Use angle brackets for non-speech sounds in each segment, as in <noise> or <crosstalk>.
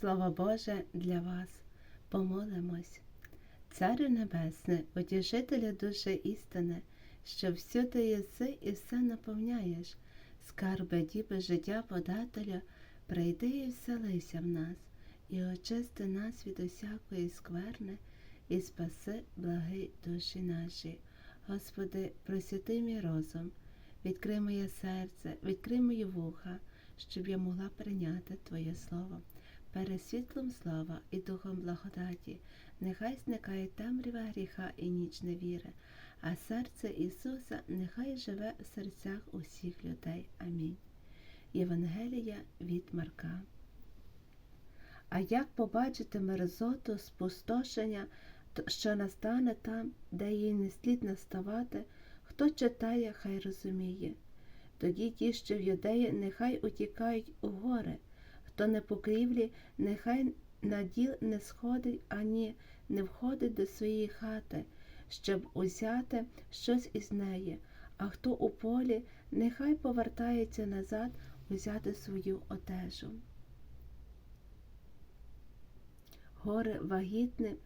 Слово Боже для вас. Помолимось. Царю Небесне, утішителя душі істини, що всюди єси і все наповняєш, скарби діби життя подателя, прийди і вселися в нас, і очисти нас від усякої скверни, і спаси благи душі наші. Господи, просвяти мій розум, відкрий моє серце, відкрий мої вуха, щоб я могла прийняти Твоє Слово. Перед світлом слава і духом благодаті, нехай зникає темрява гріха і ніч невіри, а серце Ісуса нехай живе в серцях усіх людей. Амінь. Євангелія від Марка. А як побачити мерзоту, спустошення, що настане там, де їй не слід наставати, хто читає, хай розуміє. Тоді ті, що в юдеї, нехай утікають у гори, хто не покрівлі, нехай на діл не сходить, ані не входить до своєї хати, щоб узяти щось із неї, а хто у полі, нехай повертається назад узяти свою одежу. Горе вагітним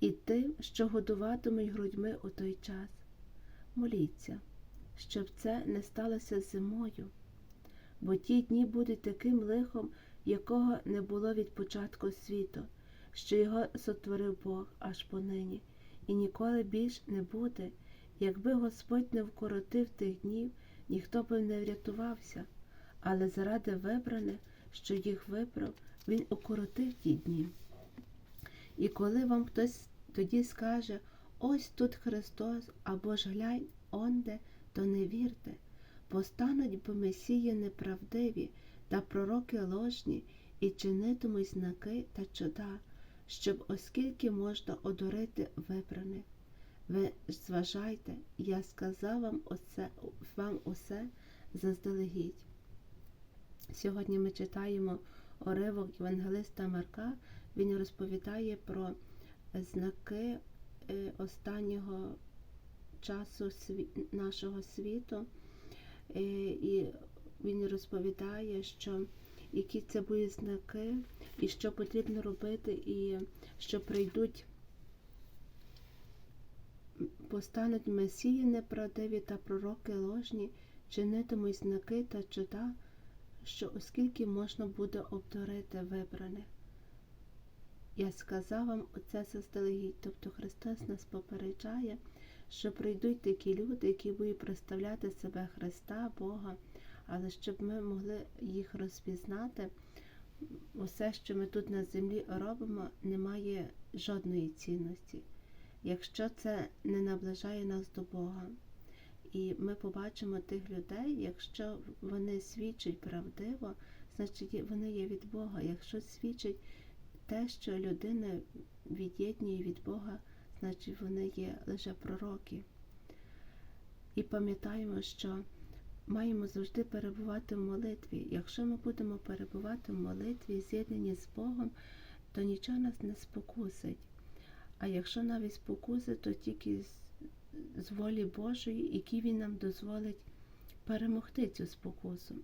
і тим, що годуватимуть грудьми у той час. Моліться, щоб це не сталося зимою, бо ті дні будуть таким лихом, якого не було від початку світу, що його сотворив Бог аж понині, і ніколи більш не буде. Якби Господь не вкоротив тих днів, ніхто б не врятувався, але заради вибраних, що їх вибрав, Він укоротив ті дні. І коли вам хтось тоді скаже, ось тут Христос, або ж глянь, онде, то не вірте, постануть бо месії неправдиві та пророки ложні, і чинитимуть знаки та чуда, щоб оскільки можна одурити вибраних. Ви зважайте, я сказав вам оце, вам усе заздалегідь. Сьогодні ми читаємо уривок Євангелиста Марка, він розповідає про знаки останнього часу нашого світу, і він розповідає, що які це будуть знаки, і що потрібно робити, і що прийдуть, постануть месії неправдиві та пророки ложні, чинитимуть знаки та чуда, що оскільки можна буде обдурити вибраних. Я сказав вам оце заздалегідь, тобто Христос нас попереджає, що прийдуть такі люди, які будуть представляти себе Христа, Бога, але щоб ми могли їх розпізнати, усе, що ми тут на землі робимо, не має жодної цінності, якщо це не наближає нас до Бога. І ми побачимо тих людей, якщо вони свідчать правдиво, значить вони є від Бога. Якщо свідчать те, що людина від'єднує від Бога, значить вони є лише пророки. І пам'ятаємо, що маємо завжди перебувати в молитві. Якщо ми будемо перебувати в молитві, з'єднані з Богом, то нічого нас не спокусить. А якщо навіть спокусить, то тільки з, з волі Божої, який Він нам дозволить перемогти цю спокусу.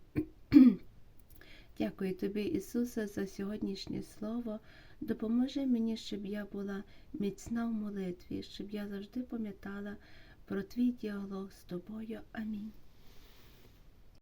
<clears throat> Дякую тобі, Ісусе, за сьогоднішнє слово. Допоможи мені, щоб я була міцна в молитві, щоб я завжди пам'ятала про твій діалог з тобою. Амінь.